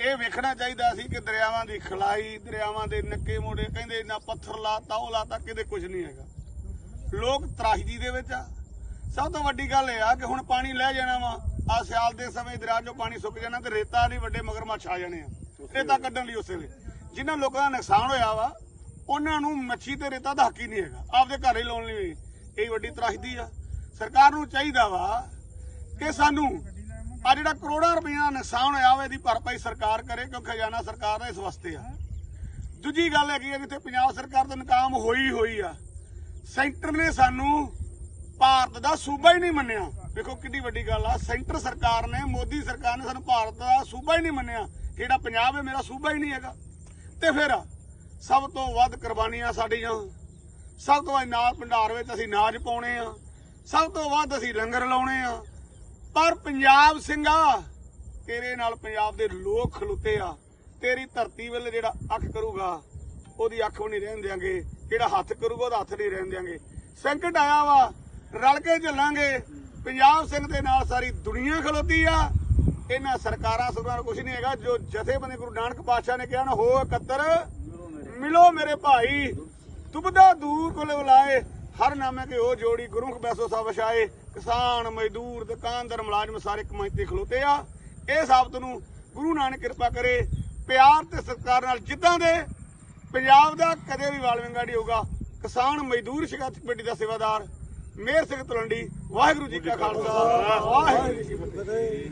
ਇਹ ਵੇਖਣਾ ਚਾਹੀਦਾ ਸੀ ਕਿ ਦਰਿਆਵਾਂ ਦੀ ਖਲਾਈ, ਦਰਿਆਵਾਂ ਦੇ ਨੱਕੇ ਮੋੜੇ, ਕਹਿੰਦੇ ਨਾ ਪੱਥਰ ਲਾਤਾ, ਉਹ ਲਾਤਾ, ਕਿਤੇ ਕੁਝ ਨਹੀਂ ਹੈਗਾ। ਲੋਕ ਤਰਾਸ਼ਦੀ ਦੇ ਵਿੱਚ ਆ। ਸਭ ਤੋਂ ਵੱਡੀ ਗੱਲ ਇਹ ਆ ਕਿ ਹੁਣ ਪਾਣੀ ਲੈ ਜਾਣਾ ਵਾ। ਆ ਸਿਆਲ ਦੇ ਸਮੇਂ ਦਰਿਆ 'ਚੋਂ ਪਾਣੀ ਸੁੱਕ ਜਾਣਾ ਤੇ ਰੇਤਾ ਨਹੀਂ ਵੱਡੇ ਮਗਰਮੱਛ ਆ ਜਾਣੇ ਆ। ਰੇਤਾ ਕੱਢਣ ਲਈ ਉਸੇ ਵੇਲੇ। ਜਿਨ੍ਹਾਂ ਲੋਕਾਂ ਦਾ ਨੁਕਸਾਨ ਹੋਇਆ ਵਾ, ਉਹਨਾਂ ਨੂੰ ਮੱਛੀ ਤੇ ਰੇਤਾ ਦਾ ਹੱਕ ਹੀ ਨਹੀਂ ਹੈਗਾ। ਆਪਦੇ ਘਰ ਹੀ ਲਾਉਣ ਲਈ ਇਹ ਵੱਡੀ ਤਰਾਸ਼ਦੀ ਆ। ਸਰਕਾਰ ਨੂੰ ਚਾਹੀਦਾ ਵਾ ਕਿ ਸਾਨੂੰ ਆ ਜਿਹੜਾ ਕਰੋੜਾਂ ਰੁਪਈਆ ਨੁਕਸਾਨ ਹੋਇਆ ਹੋਵੇ ਇਹਦੀ ਭਰਪਾਈ ਸਰਕਾਰ ਕਰੇ ਕਿਉਂਕਿ ਖਜ਼ਾਨਾ ਸਰਕਾਰ ਦਾ ਇਸ ਵਾਸਤੇ ਆ। ਦੂਜੀ ਗੱਲ ਹੈਗੀ ਆ, ਜਿੱਥੇ ਪੰਜਾਬ ਸਰਕਾਰ ਦਾ ਨਕਾਮ ਹੋਈ ਹੋਈ ਆ, ਸੈਂਟਰ ਨੇ ਸਾਨੂੰ ਭਾਰਤ ਦਾ ਸੂਬਾ ਹੀ ਨਹੀਂ ਮੰਨਿਆ। ਵੇਖੋ ਕਿੰਨੀ ਵੱਡੀ ਗੱਲ ਆ, ਸੈਂਟਰ ਸਰਕਾਰ ਨੇ, ਮੋਦੀ ਸਰਕਾਰ ਨੇ ਸਾਨੂੰ ਭਾਰਤ ਦਾ ਸੂਬਾ ਹੀ ਨਹੀਂ ਮੰਨਿਆ। ਜਿਹੜਾ ਪੰਜਾਬ ਹੈ, ਮੇਰਾ ਸੂਬਾ ਹੀ ਨਹੀਂ ਹੈਗਾ। ਤੇ ਫਿਰ ਸਭ ਤੋਂ ਵੱਧ ਕੁਰਬਾਨੀਆਂ ਸਾਡੀਆਂ। ਸਭ ਤੋਂ ਵੱਧ ਨਾਲ ਭੰਡਾਰ ਵਿੱਚ ਅਸੀਂ ਨਾਜ ਪਾਉਣੇ ਆ। ਸਭ ਤੋਂ ਵੱਧ ਅਸੀਂ ਲੰਗਰ ਲਾਉਣੇ ਆ। ਪਰ ਪੰਜਾਬ ਸਿੰਘਾ, ਤੇਰੇ ਨਾਲ ਪੰਜਾਬ ਦੇ ਲੋਕ ਖਲੋਤੇ ਆ। ਤੇਰੀ ਧਰਤੀ ਵੱਲ ਜਿਹੜਾ ਅੱਖ ਕਰੂਗਾ, ਉਹਦੀ ਅੱਖ ਵੀ ਨਹੀਂ ਰਹਿਣ ਦਿਆਂਗੇ। ਜਿਹੜਾ ਹੱਥ ਕਰੂਗਾ, ਉਹਦਾ ਹੱਥ ਨਹੀਂ ਰਹਿਣ ਦਿਆਂਗੇ। ਸੰਕਟ ਆਇਆ ਵਾ, ਰਲ ਕੇ ਚੱਲਾਂਗੇ ਪੰਜਾਬ ਸਿੰਘ ਦੇ ਨਾਲ ਸਾਰੀ ਦੁਨੀਆ ਖਲੋਤੀ ਆ। ਇਹਨਾਂ ਸਰਕਾਰਾਂ ਸੁਣਾਂ ਨੂੰ ਕੁਝ ਨਹੀਂ ਹੈਗਾ। ਜੋ ਜਥੇਬੰਦੀ ਗੁਰੂ ਨਾਨਕ ਪਾਤਸ਼ਾਹ ਨੇ ਕਿਹਾ ਨਾ, ਹੋ ਇਕੱਤਰ, ਮਿਲੋ ਮੇਰੇ ਭਾਈ। ਤੁਬਦਾ ਦੂਰ ਕੋਲੇ ਬੁਲਾਏ। ਹਰ ਨਾਮੇ ਕੇ ਉਹ ਜੋੜੀ ਗੁਰਮੁਖ ਬੈਸੋ ਸਭ ਵਛਾਏ, ਕਿਸਾਨ, ਮਜ਼ਦੂਰ, ਦੁਕਾਨਦਾਰ, ਮੁਲਾਜ਼ਮ ਸਾਰੇ ਕਮਾਈ ਖਲੋਤੇ ਆ। ਇਹ ਸਾਬਤ ਨੂੰ ਗੁਰੂ ਨਾਨਕ ਕਿਰਪਾ ਕਰੇ, ਪਿਆਰ ਤੇ ਸਤਿਕਾਰ ਨਾਲ ਜਿੱਦਾਂ ਦੇ, ਪੰਜਾਬ ਦਾ ਕਦੇ ਵੀ ਵਾਲਵਿੰਗਾ ਨਹੀਂ ਹੋਊਗਾ। ਕਿਸਾਨ, ਮਜ਼ਦੂਰ, ਸ਼ਿਕਾਇਤ ਕਮੇਟੀ ਦਾ ਸੇਵਾਦਾਰ ਮੇਰ ਸਿੰਘ ਤਲੰਡੀ ਵਾਹਿਗੁਰੂ ਜੀ ਕਾ ਖਾਲਸਾ, ਵਾਹਿਗੁਰੂ ਜੀ ਕੀ ਫਤਿਹ।